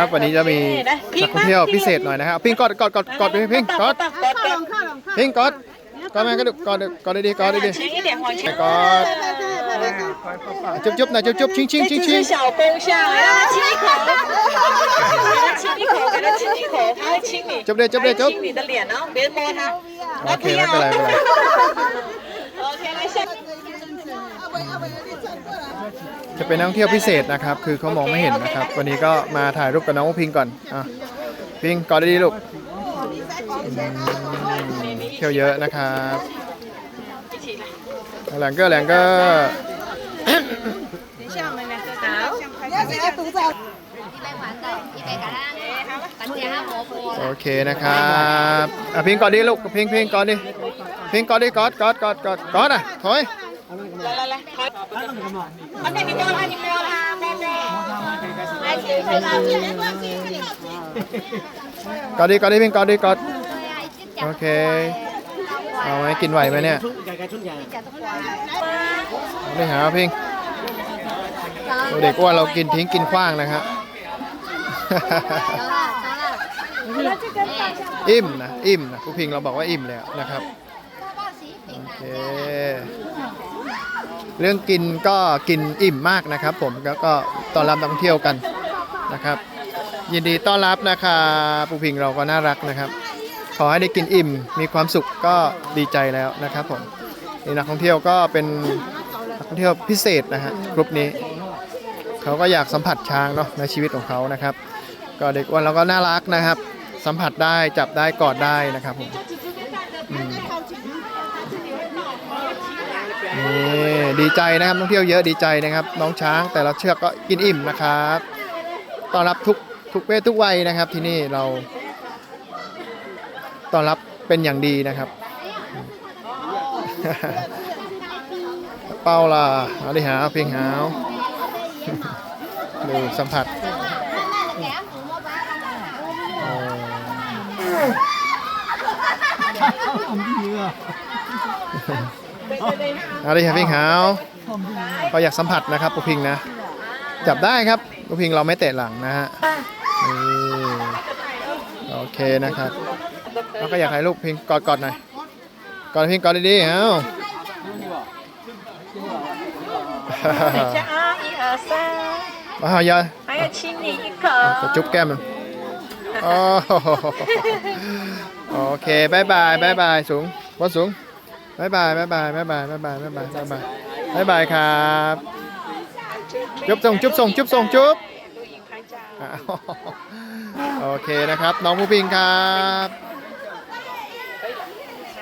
ครับวันนี้จะมีนักท่องเที่ยวพิเศษหน่อยนะครับพิงกอดกอดกอดกอดด้วยพิงกอด กดกด พิงกอดกอดมากระดูกกอดกอดดีๆกอดดี 轻一点往前 ๆกอดจุ๊บจุ๊บหน่อยจุ๊บจุ๊บชิงชิง 这 ชิง 只 ชิง 是小公象，让它亲一口，给它亲一口，给它亲一口，它会亲你， จุ๊บเลยจุ๊บเลย 它 จุ๊บ 会亲你的脸哦，别摸它。 โอเคไม่เป็นไรไม่เป็นไร OK，来下。 จะเป็นนักท่องเที่ยวพิเศษนะครับ คือเขามองไม่เห็นนะครับ วันนี้ก็มาถ่ายรูปกับน้องพิงก่อนอะพิงก่อดดีลูกเที่ยวเยอะนะครับแหลงก็แหลงก็โอเคนะครับอะพิงก่อดดิลูกพิงพิงก่อดดิพิงก่อดดิกอดกอดกอดกอดกอดอะถอย กอดดีกอดดีพิงกอดดีกอดโอเค เอาไหมกินไหวไหมเนี่ยไม่หาพิงเด็กอ้วนเรากินทิ้งกินขว้างนะครับอิ่มนะอิ่มนะผู้พิงเราบอกว่าอิ่มแล้วนะครับ โอเค เรื่องกินก็กินอิ่มมากนะครับ ผมแล้วก็ต้อนรับนักท่องเที่ยวกันนะครับ ยินดีต้อนรับนะครับปูพิงเราก็น่ารักนะครับ ขอให้ได้กินอิ่มมีความสุขก็ดีใจแล้วนะครับ ผมนี่นักท่องเที่ยวก็เป็นนักท่องเที่ยวพิเศษนะฮะกลุ่มนี้เขาก็อยากสัมผัสช้างเนาะในชีวิตของเขานะครับ ก็เด็กอ้วนเราก็น่ารักนะครับ สัมผัสได้จับได้กอดได้นะครับผม นี่ดีใจนะครับนักท่องเที่ยวเยอะดีใจนะครับ น้องช้างแต่ละเชือกก็กินอิ่มนะครับต้อนรับทุกทุกเพศทุกวัยนะครับ ที่นี่เราต้อนรับเป็นอย่างดีนะครับ เป้าล่ะเอาดิหาเพียงหาวดูสัมผัส อะไรครับพี่ขาเราอยากสัมผัสนะครับปูพิงนะ จับได้ครับปูพิงเราไม่เตะหลังนะฮะโอเคนะครับเราก็อยากให้ลูกพิงกอดกอดหน่อยกอดพิงกอดดีๆเอ้ามาหายย่อีจุ๊บแก้มมัน โอ้โหโอเคบายบายบายบายสูงวัดสูงบายบายบายบายบายบายบายบายบายบายบายบายบายบายครับจุ๊บส่งจุ๊บส่งจุ๊บส่งจุ๊บอ้าวโอเคนะครับ น้องผู้พิงครับ